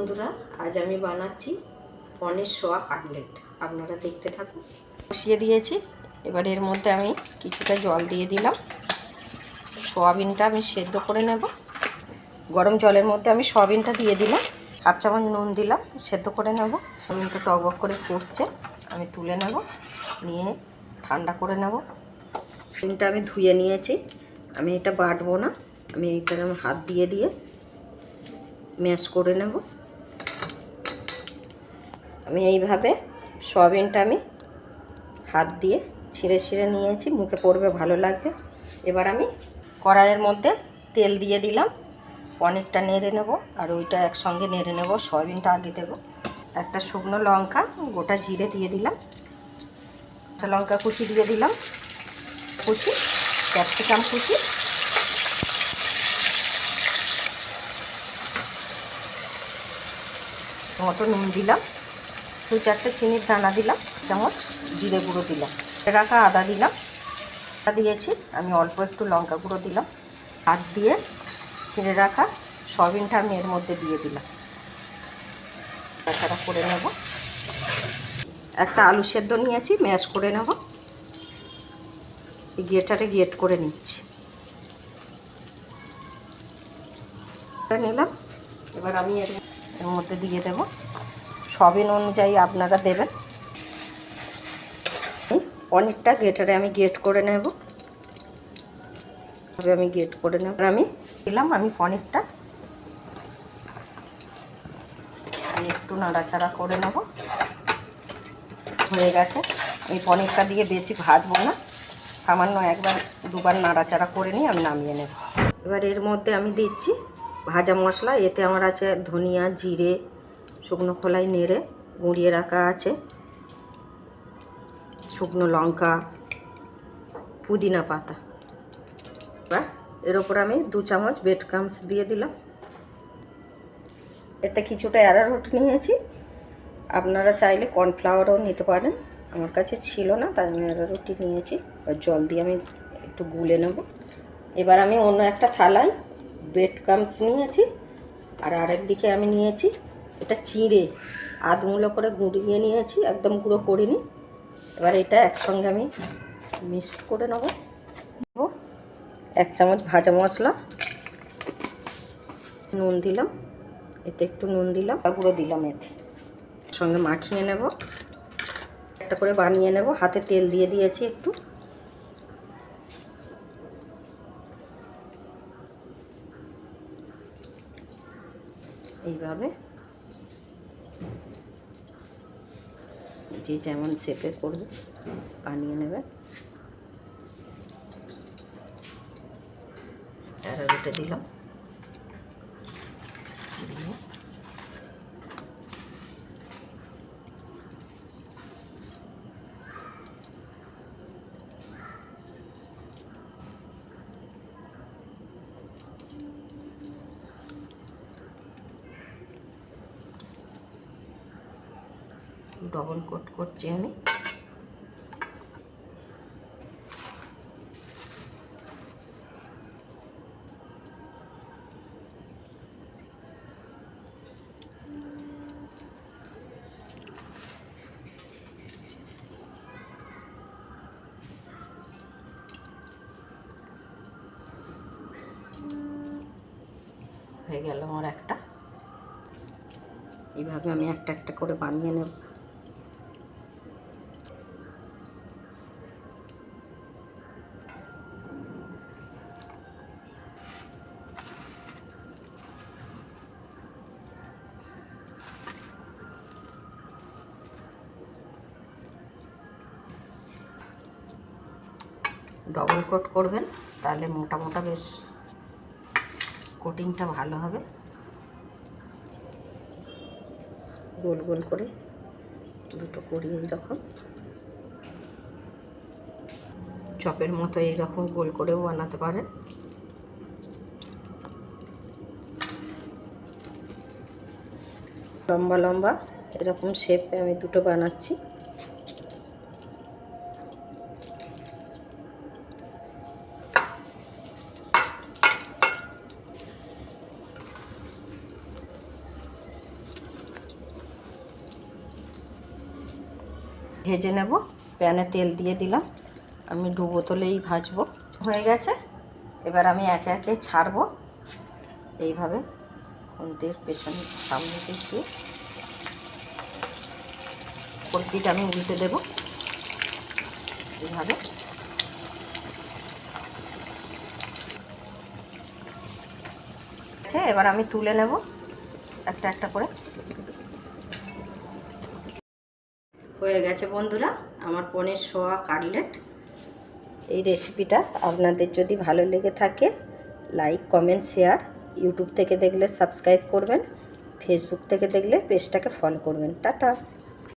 বন্ধুরা, আজ আমি বানাচ্ছি পনির সোয়া কাটলেট। আপনারা দেখতে থাকুন। বসিয়ে দিয়েছি। এবার এর মধ্যে আমি কিছুটা জল দিয়ে দিলাম। সোয়াবিনটা আমি সেদ্ধ করে নেব। গরম জলের মধ্যে আমি সোয়াবিনটা দিয়ে দিলাম। হাফ চামচ নুন দিলাম, সেদ্ধ করে নেব। সোয়াবিনটা টকবক করে ফুটছে, আমি তুলে নেব। নিয়ে ঠান্ডা করে নেব। সোয়াবিনটা আমি ধুয়ে নিয়েছি। আমি এটা বাটবো না। আমি এটা হাত দিয়ে দিয়ে ম্যাশ করে নেব। আমি এইভাবে সয়াবিনটা আমি হাত দিয়ে ছিঁড়ে ছিঁড়ে নিয়েছি। মুখে পড়বে, ভালো লাগবে। এবার আমি কড়াইয়ের মধ্যে তেল দিয়ে দিলাম। পনিরটা নেড়ে নেব আর ওইটা একসঙ্গে নেড়ে নেব। সয়াবিনটা আগে দেবো। একটা শুকনো লঙ্কা, গোটা জিরে দিয়ে দিলাম। একটা লঙ্কা কুচি দিয়ে দিলাম। কুচি, ক্যাপসিকাম কুচি। মতো নুন দিলাম। দু চারটে চিনির দানা দিলাম চামচ জিরে গুঁড়ো দিলাম রাখা আদা দিলাম, আদা দিয়েছি, আমি অল্প একটু লঙ্কা গুঁড়ো দিলাম, হাত দিয়ে ছিঁড়ে রাখা সয়াবিনটা আমি এর মধ্যে দিয়ে দিলাম। তাছাড়া করে নেব। একটা আলু সেদ্ধ নিয়েছি, ম্যাশ করে নেব। গেটারে গেট করে নিচ্ছি। নিলাম। এবার আমি এর মধ্যে দিয়ে দেব। সবিন অনুযায়ী আপনারা দেবেন। পনিরটা গেটারে আমি গেট করে নেব। আমি গেট করে নেব। আমি দিলাম, আমি পনিরটা একটু নাড়াচাড়া করে নেব। হয়ে গেছে। আমি পনিরটা দিয়ে বেশি ভাজবো না। সামান্য একবার, দুবার নাড়াচাড়া করে নিয়ে আমি নামিয়ে নেব। এবার এর মধ্যে আমি দিচ্ছি ভাজা মশলা। এতে আমার আছে ধনিয়া, জিরে শুকনো খোলাই নেড়ে গুঁড়িয়ে রাখা আছে। শুকনো লঙ্কা, পুদিনা পাতা। বা এর ওপর আমি দু চামচ বেড ক্রামস দিয়ে দিলাম। এতে কিছুটা অ্যারারুট নিয়েছি। আপনারা চাইলে কর্নফ্লাওয়ারও নিতে পারেন। আমার কাছে ছিল না, তাই আমি অ্যারারুটি নিয়েছি। আর জল দিয়ে আমি একটু গুলে নেব। এবার আমি অন্য একটা থালায় ব্রেড ক্রামস নিয়েছি। আর আরেক দিকে আমি নিয়েছি এটা চিঁড়ে। আধমুলো করে গুঁড়িয়ে নিয়েছি, একদম গুঁড়ো করিনি। এবার এটা একসঙ্গে আমি মিক্সড করে নেব। এক চামচ ভাজা মশলা। নুন দিলাম, এতে একটু নুন দিলাম গুঁড়ো দিলাম এতে। সঙ্গে মাখিয়ে নেব। একটা করে বানিয়ে নেব, হাতে তেল দিয়ে দিয়েছি একটু। এইভাবে যে যেমন শেপে করবে বানিয়ে নেবে। অ্যারারুটে দিলাম দিয়ে ডবল কোট করছি আমি। হয়ে গেল আমার একটা। এইভাবে আমি একটা একটা করে বানিয়ে নেব। ডবল কোট করবেন, তাহলে মোটা মোটা বেশ কোটিংটা ভালো হবে। গোল গোল করে দুটো করি এইরকম। চপের মতো এইরকম গোল করেও বানাতে পারেন। লম্বা লম্বা এরকম শেপে আমি দুটো বানাচ্ছি। ভেজে নেব। প্যানে তেল দিয়ে দিলাম। আমি দু বোতলেই ভাজবো। হয়ে গেছে। এবার আমি একে একে ছাড়বো। এইভাবে খুন্তির পেছনে সামনে দিয়ে প্রতিটা আমি উল্টে দেব। এইভাবে। এবার আমি তুলে নেব। একটা একটা করে। হয়ে গেছে বন্ধুরা, আমার পনির সোয়া কাটলেট। এই রেসিপিটা আপনাদের যদি ভালো লেগে থাকে লাইক কমেন্ট শেয়ার ইউটিউব থেকে দেখলে সাবস্ক্রাইব করবেন ফেসবুক থেকে দেখলে পেজটাকে ফলো করবেন। টাটা!